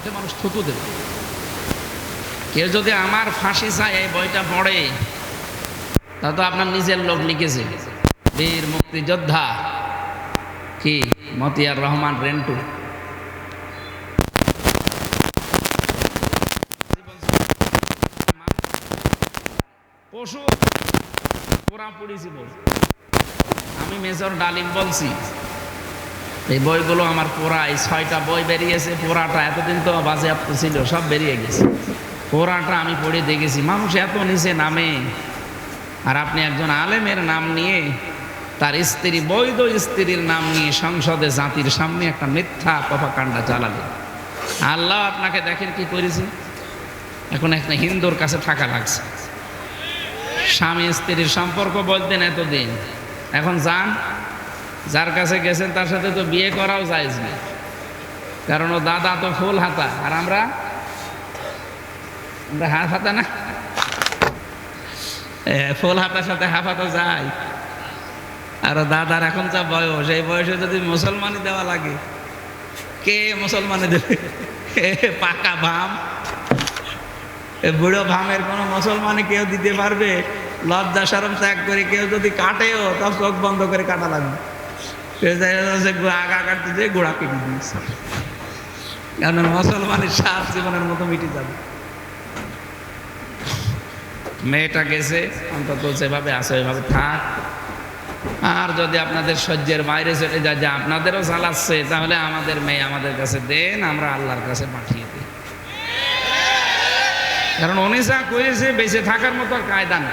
মুখে মানুষ থুতু দেবে। কেউ যদি আমার ফাঁসি চায়, এই বইটা পড়ে, তা তো আপনার নিজের লোক লিখেছে। বীর মুক্তিযোদ্ধা, কি? মতিয়ার রহমান রেন্টু। পশু পোড়া পড়েছি বল আমি মেজর ডালিম বলছি। এই বইগুলো আমার পোড়া এই ছয়টা বই বেরিয়েছে পোড়াটা এতদিন তো বাজেয়াপ্ত ছিল, সব বেরিয়ে গেছে। পোড়াটা আমি পড়ে দেখেছি। মানুষ এত নিচে নামে। আর আপনি একজন আলেমের নাম নিয়ে, তার স্ত্রী, বৈধ স্ত্রীর নাম নিয়ে সংসদে জাতির সামনে একটা মিথ্যা পফাকাণ্ডা চালালেন আল্লাহ আপনাকে দেখেন কি করেছে? এখন একটা হিন্দুর কাছে থাকা লাগছে। স্বামী স্ত্রীর সম্পর্ক বলতেন এতদিন। এখন যান যার কাছে গেছেন, তার সাথে তো বিয়ে করাও যায়জ না কারণ ও দাদা তো ফুল হাতা। আর আমরা? আমরা হাফ হাতা না? ফুল হাতার সাথে হাফ হাতা যায়। আর দাদার এখন যা বয়স, এই বয়সে যদি মুসলমানি দেওয়া লাগে, কে মুসলমানি দেবে? পাকা ভাম। বুড়ো ভামের কোনো মুসলমানে কেউ দিতে পারবে? লজ্জা সরম ত্যাগ করে কেউ যদি কাটেও তাও চোখ বন্ধ করে কাটা লাগবে। কারণ মুসলমানের সাত জীবনের মতো মিটে যাবে। মেয়েটা গেছে, অন্তত যেভাবে আছে ওইভাবে থাক। আর যদি আপনাদের সহ্যের বাইরে চলে যায়, যে আপনাদেরও চালাচ্ছে, তাহলে আমাদের মেয়ে আমাদের কাছে দেন, আমরা আল্লাহর কাছে পাঠিয়ে দিই। কারণ উনি যা বেঁচে থাকার মতো আর কায়দা না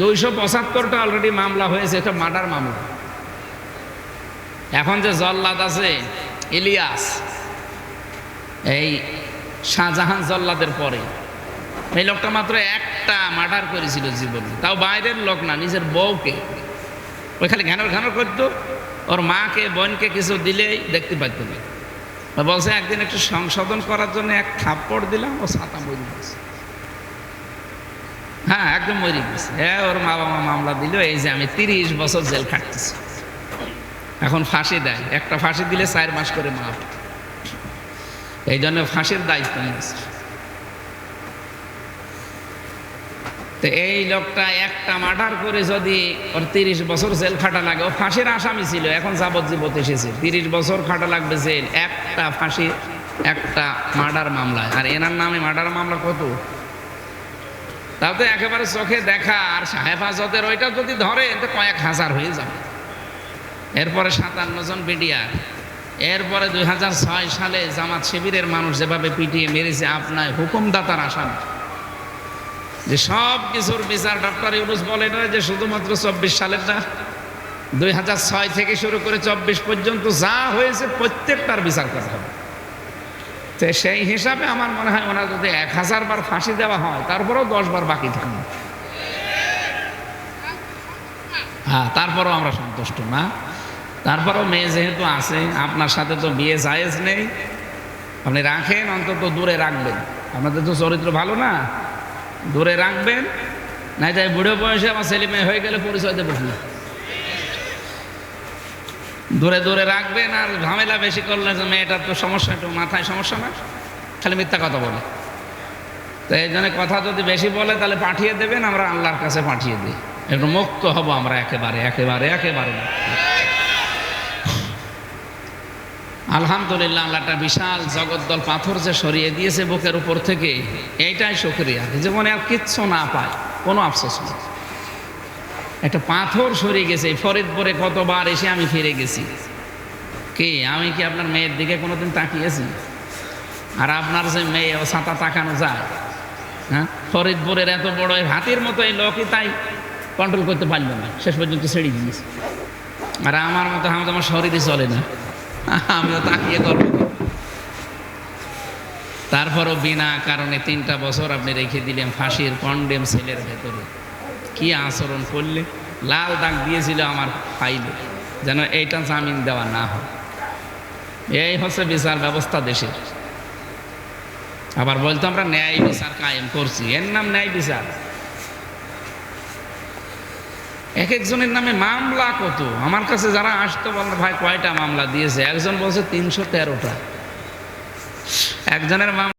দুইশো পঁচাত্তরটা অলরেডি মামলা হয়েছে, এটা মার্ডার মামলা। এখন যে জল্লাদ আছে, ইলিয়াস, এই শাহজাহান জল্লাদের পরে। এই লোকটা মাত্র একটা মার্ডার করেছিল জীবনে। তাও বাইরের লোক না, নিজের বউকে। ওই খালি ঘ্যানর ঘ্যানর করতো। ওর মাকে, বোনকে কিছু দিলেই দেখতে পাইতো না। বলছে, একদিন একটু সংশোধন করার জন্য এক থাপ্পড় দিলাম, ও ছাতা মরি গেছে। হ্যাঁ একদম মরে গেছে। হ্যাঁ ওর মা বাবা মামলা দিল, এই যে আমি তিরিশ বছর জেল খাটতেছি। এখন ফাঁসি দেয়। একটা ফাঁসি দিলে চার মাস করে মাপ এই জন্য ফাঁসির দায়িত্ব নিয়েছে। তো এই লোকটা একটা মার্ডার করে যদি ওর তিরিশ বছর জেল খাটা লাগে, ও ফাঁসির আসামি ছিল, এখন যাবজ্জীবত এসেছে। তিরিশ বছর খাটা লাগবে জেল, একটা ফাঁসি, একটা মার্ডার মামলায় আর এনার নামে মার্ডার মামলা কত? তাও তো একেবারে চোখে দেখা, আর হেফাজতের ওইটা যদি ধরে, তো কয়েক হাজার হয়ে যাবে। এরপরে সাতান্ন জন বিডিআর। এরপরে দুই হাজার ছয় সালে জামাত শিবিরের মানুষ যেভাবে পিটিয়ে মেরেছে, আপনার হুকুমদাতার আসামি। যে সব কিছুর বিচার ডক্টর ইউনুস বলে না, যে শুধুমাত্র চব্বিশ সালের না, দুই হাজার ছয় থেকে শুরু করে চব্বিশ পর্যন্ত যা হয়েছে প্রত্যেকটার বিচার করা হবে। তো সেই হিসাবে আমার মনে হয় ওনার যদি এক হাজার বার ফাঁসি দেওয়া হয়, তারপরেও দশ বার বাকি থাকবে। হ্যাঁ তারপরেও আমরা সন্তুষ্ট না। তারপরেও মেয়ে যেহেতু আছে, আপনার সাথে তো বিয়ে জায়েজ নেই। আপনি রাখেন, অন্তত দূরে রাখবেন। আপনাদের তো চরিত্র ভালো না। দূরে রাখবেন না তাই বুড়ো বয়সে আমার ছেলে মেয়ে হয়ে গেলে পরিচয় দেবো কি? দূরে দূরে রাখবেন, আর ঝামেলা বেশি করলে যে মেয়েটার তো সমস্যা একটু মাথায় সমস্যা না। খালি মিথ্যা কথা বলে। তো এই জন্য কথা যদি বেশি বলে, তাহলে পাঠিয়ে দেবেন, আমরা আল্লাহর কাছে পাঠিয়ে দিই। একটু মুক্ত হব আমরা একেবারে একেবারে একেবারে। আলহামদুলিল্লাহ, আল্লাহ একটা বিশাল জগদ্দল পাথর যে সরিয়ে দিয়েছে বুকের উপর থেকে, এইটাই শুক্রিয়া। জীবনে আর কিচ্ছু না পায়, কোনো আফসোস নেই। একটা পাথর সরিয়ে গেছে ফরিদপুরে কতবার এসে আমি ফিরে গেছি। কে, আমি কি আপনার মেয়ের দিকে কোনোদিন তাকিয়েছি? আর আপনার যে মেয়ে, ও ছাতা তাকানো যায় হ্যাঁ? ফরিদপুরের এত বড় হাতির মতো এই লোকই তাই কন্ট্রোল করতে পারল না, শেষ পর্যন্ত ছেড়ে দিয়েছে। আর আমার মতো আমার শরীরে চলে না। আমিও তাকিয়ে করব? তারপরও বিনা কারণে তিনটা বছর আপনি রেখে দিলেন ফাঁসির কন্ডেম সেলের ভেতরে। কি আচরণ করলে? লাল দাগ দিয়েছিল আমার ফাইলে, যেন এইটা জামিন দেওয়া না হয়। এই হচ্ছে বিচার ব্যবস্থা দেশের। আবার বলতো আমরা ন্যায় বিচার কায়েম করছি, এর নাম ন্যায় বিচার। এক একজনের নামে মামলা কত? আমার কাছে যারা আসতো বলল, ভাই, কয়টা মামলা দিয়েছে? একজন বলছে, তিনশো তেরোটা। একজনের মামলা